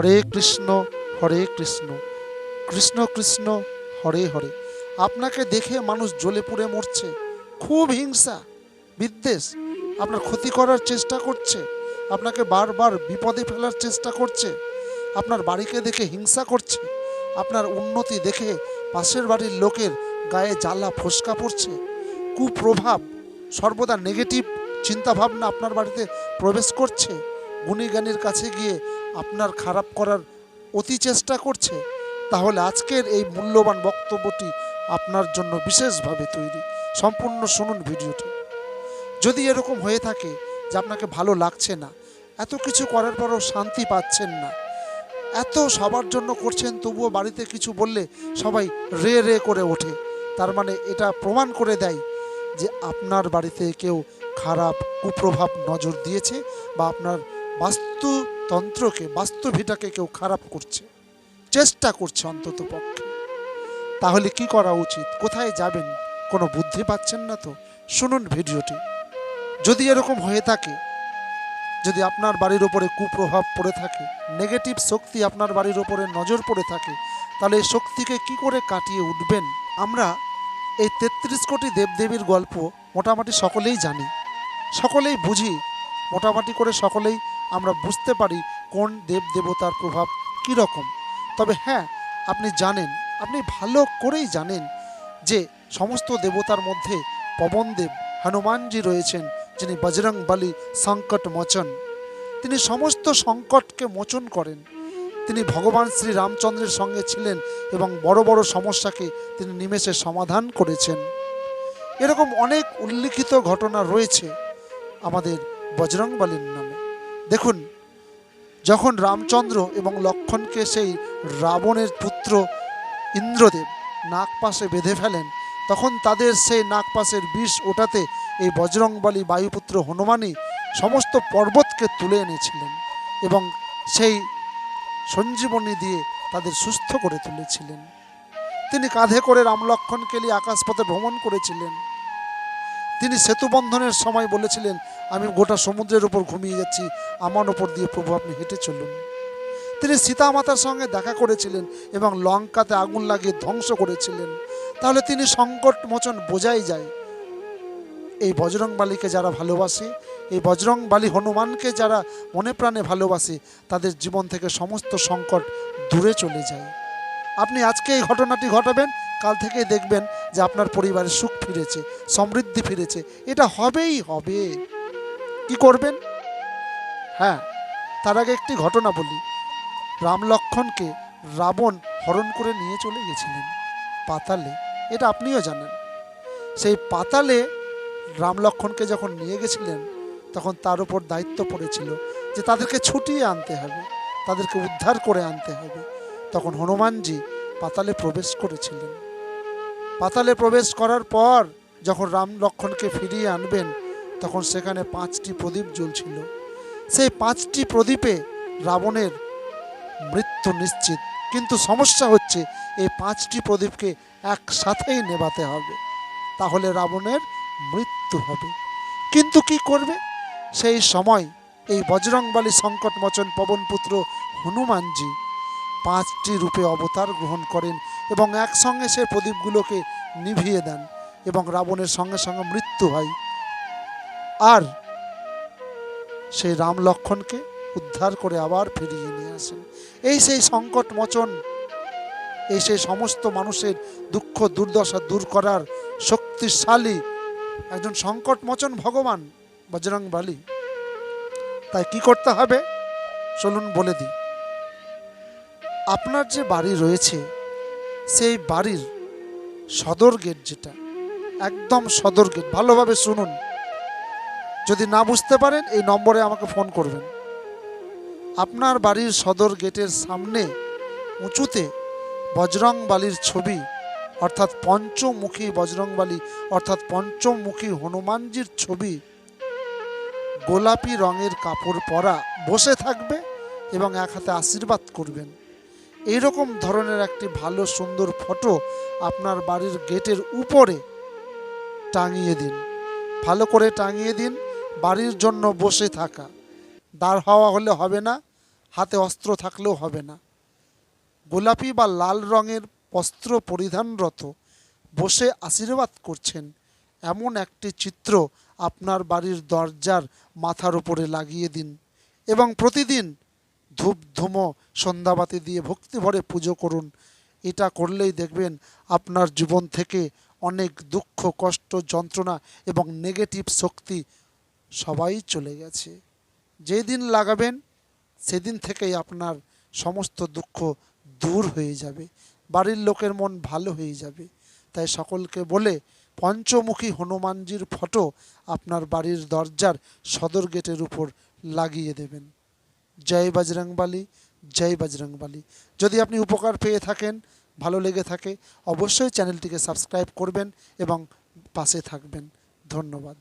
হরে কৃষ্ণ হরে কৃষ্ণ। কৃষ্ণ কৃষ্ণ, হরে হরে। আপনাকে দেখে মানুষ জ্বলে পুড়ে মরছে। খুব হিংসা, বিদ্বেষ। আপনার ক্ষতি করার চেষ্টা করছে। আপনাকে বারবার বিপদে ফেলার চেষ্টা করছে। আপনার বাড়িকে দেখে হিংসা করছে। আপনার উন্নতি দেখে পাশের বাড়ির লোকের গায়ে জ্বালা, ফোসকা পড়ছে। কুপ্রভাব, সর্বদা নেগেটিভ চিন্তাভাবনা আপনার বাড়িতে প্রবেশ করছে। গুণীজ্ঞানীর কাছে গিয়ে আপনার খারাপ করার অতি চেষ্টা করছে, তাহলে আজকের এই মূল্যবান বক্তব্যটি আপনার জন্য বিশেষভাবে তৈরি। সম্পূর্ণ শুনুন ভিডিওটি। যদি এরকম হয়ে থাকে যে আপনাকে ভালো লাগছে না, এত কিছু করার পরও শান্তি পাচ্ছেন না, এত সবার জন্য করছেন, তবুও বাড়িতে কিছু বললে সবাই রে রে করে ওঠে, তার মানে এটা প্রমাণ করে দেয় যে আপনার বাড়িতে কেউ খারাপ কুপ্রভাব নজর দিয়েছে বা আপনার বাস্তুতন্ত্রকে বাস্তুভিটাকে কেউ খারাপ করছে, চেষ্টা করছে অন্তত পক্ষে। তাহলে কি করা উচিত? কোথায় যাবেন? কোনো বুদ্ধি পাচ্ছেন না তো? শুনুন ভিডিওটি। যদি এরকম হয়ে থাকে, যদি আপনার বাড়ির ওপরে কুপ্রভাব পড়ে থাকে, নেগেটিভ শক্তি আপনার বাড়ির ওপরে নজর পড়ে থাকে, তাহলে এই শক্তিকে কি করে কাটিয়ে উঠবেন? আমরা এই তেত্রিশ কোটি দেবদেবীর গল্প মোটামুটি সকলেই জানি। সকলেই বুঝি, মোটামুটি করে সকলেই আমরা বুঝতে পারি কোন দেব দেবতার প্রভাব কী রকম তবে হ্যাঁ আপনি জানেন, আপনি ভালো করেই জানেন যে সমস্ত দেবতার মধ্যে পবনদেব হনুমানজি রয়েছেন, যিনি বজরং বলি সংকট মোচন। তিনি সমস্ত সংকটকে মোচন করেন। তিনি ভগবান শ্রী রামচন্দ্রের সঙ্গে ছিলেন এবং বড় বড় সমস্যাকে তিনি নিমেষে সমাধান করেছেন। এরকম অনেক উল্লিখিত ঘটনা রয়েছে আমাদের বজরংবলীর নামে। দেখুন, যখন রামচন্দ্র এবং লক্ষণকে সেই রাবণের পুত্র ইন্দ্রদেব নাগপাশে বেঁধে ফেলেন, তখন তাদের সেই নাগপাশের বিষ ওঠাতে এই বজরংবলী বায়ুপুত্র হনুমানই সমস্ত পর্বতকে তুলে এনেছিলেন এবং সেই সঞ্জীবনী দিয়ে তাদের সুস্থ করে তুলেছিলেন। তিনি কাঁধে করে রামলক্ষণকে নিয়ে আকাশপথে ভ্রমণ করেছিলেন। তিনি সেতু বন্ধনের সময় বলেছিলেন, আমি গোটা সমুদ্রের উপর ঘুমিয়ে যাচ্ছি, আমার ওপর দিয়ে প্রভু আপনি হেঁটে চলুন। তিনি সীতা মাতার সঙ্গে দেখা করেছিলেন এবং লঙ্কাতে আগুন লাগিয়ে ধ্বংস করেছিলেন। তাহলে তিনি সংকট মোচন বোঝাই যায়। এই বজরংবালিকে যারা ভালোবাসে, এই বজরংবালি হনুমানকে যারা মনে প্রাণে ভালোবাসে, তাদের জীবন থেকে সমস্ত সংকট দূরে চলে যায়। আপনি আজকে এই ঘটনাটি ঘটাবেন কাল থেকেই দেখবেন যে আপনার পরিবারে সুখ ফিরেছে, সমৃদ্ধি ফিরেছে। এটা হবেই হবে। কি করবেন? হ্যাঁ তার আগে একটি ঘটনা বলি। রাম লক্ষণকে রাবণ হরণ করে নিয়ে চলে গেছিলেন পাতালে। এটা আপনিও জানেন। সেই পাতালে রাম লক্ষণকে যখন নিয়ে গেছিলেন, তখন তার উপর দায়িত্ব পড়েছিল যে তাদেরকে ছুটিয়ে আনতে হবে, তাদেরকে উদ্ধার করে আনতে হবে। তখন হনুমানজি পাতালে প্রবেশ করেছিলেন। পাতালে প্রবেশ করার পর যখন রাম লক্ষণকে ফিরিয়ে আনবেন, তখন সেখানে পাঁচটি প্রদীপ জ্বলছিল। সেই পাঁচটি প্রদীপে রাবণের মৃত্যু নিশ্চিত। কিন্তু সমস্যা হচ্ছে, এই পাঁচটি প্রদীপকে একসাথেই নেভাতে হবে। তাহলে রাবণের মৃত্যু হবে। কিন্তু কি করবে? সেই সময় এই বজরংবালী সংকটমোচন পবনপুত্র হনুমানজি পাঁচটি রূপে অবতার গ্রহণ করেন এবং একসঙ্গে সে প্রদীপগুলোকে নিভিয়ে দেন এবং রাবণের সঙ্গে সঙ্গে মৃত্যু হয়। আর সেই রাম লক্ষণকে উদ্ধার করে আবার ফিরিয়ে নিয়ে আসেন। এই সেই সংকট মোচন, এই সেই সমস্ত মানুষের দুঃখ, দুর্দশা দূর করার শক্তিশালী একজন সংকট মোচন ভগবান বজরং বালি তাই কি করতে হবে? চলুন বলে দিই। আপনার যে বাড়ি রয়েছে, সেই বাড়ির সদর গেট যেটা, একদম সদর গেট ভালোভাবে শুনুন। যদি না বুঝতে পারেন, এই নম্বরে আমাকে ফোন করবেন। আপনার বাড়ির সদর গেটের সামনে উঁচুতে বজরংবালির ছবি, অর্থাৎ পঞ্চমুখী বজরংবালী, অর্থাৎ পঞ্চমুখী হনুমানজির ছবি, গোলাপি রঙের কাপড় পরা বসে থাকবে এবং এক হাতে আশীর্বাদ করবেন। এইরকম ধরনের একটি ভালো, সুন্দর ফটো আপনার বাড়ির গেটের উপরে টাঙিয়ে দিন। ভালো করে টাঙিয়ে দিন, বাড়ির জন্য বসে থাকা। দাঁড় হওয়া হলে হবে না, হাতে অস্ত্র থাকলেও হবে না। গোলাপি বা লাল রঙের বস্ত্র পরিধানরত বসে আশীর্বাদ করছেন এমন একটি চিত্র আপনার বাড়ির দরজার মাথার উপরে লাগিয়ে দিন। এবং প্রতিদিন ধূপ ধুমো সন্ধ্যাবাতি দিয়ে ভক্তি ভরে পুজো করুন। এটা করলেই দেখবেন আপনার জীবন থেকে অনেক দুঃখ, কষ্ট, যন্ত্রণা এবং নেগেটিভ শক্তি সবাই চলে গেছে। যেই দিন লাগাবেন, সেদিন থেকেই আপনার সমস্ত দুঃখ দূর হয়ে যাবে। বাড়ির লোকের মন ভালো হয়ে যাবে। তাই সকলকে বলে, পঞ্চমুখী হনুমানজির ফটো আপনার বাড়ির দরজার সদর গেটের উপর লাগিয়ে দেবেন। জয় বাজরংবালি জয় বাজরংবালি। যদি আপনি উপকার পেয়ে থাকেন, ভালো লেগে থাকে, অবশ্যই চ্যানেলটিকে সাবস্ক্রাইব করবেন এবং পাশে থাকবেন। ধন্যবাদ।